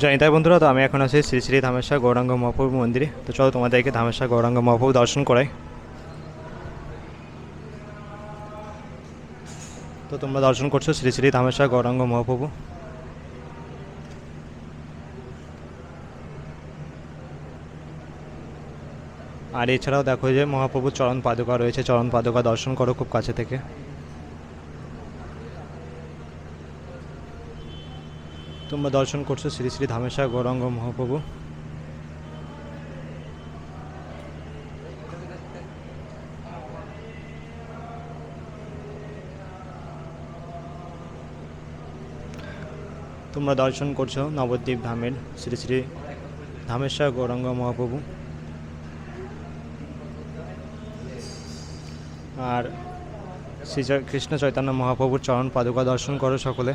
জয়িতাই বন্ধুরা, তো আমি এখন আছি শ্রী শ্রী ধামেশ্বর গৌরাঙ্গ মহাপ্রভু মন্দিরে। তো চলো তোমাদেরকে ধামেশ্বর গৌরাঙ্গ মহাপ্রভু দর্শন করাই। তো তোমরা দর্শন করছ শ্রী শ্রী ধামেশ্বর গৌরাঙ্গ মহাপ্রভু। আর এছাড়াও দেখো যে মহাপ্রভুর চরণ পাদুকা রয়েছে, চরণ পাদুকা দর্শন করো খুব কাছে থেকে। তোমরা দর্শন করছ শ্রী শ্রী ধামেশ্বর গৌরাঙ্গ মহাপ্রভু। তোমরা দর্শন করছ নবদ্বীপ ধামের শ্রী শ্রী ধামেশ্বর গৌরাঙ্গ মহাপ্রভু। আর শ্রী কৃষ্ণ চৈতন্য মহাপ্রভুর চরণ পাদুকা দর্শন করো সকলে।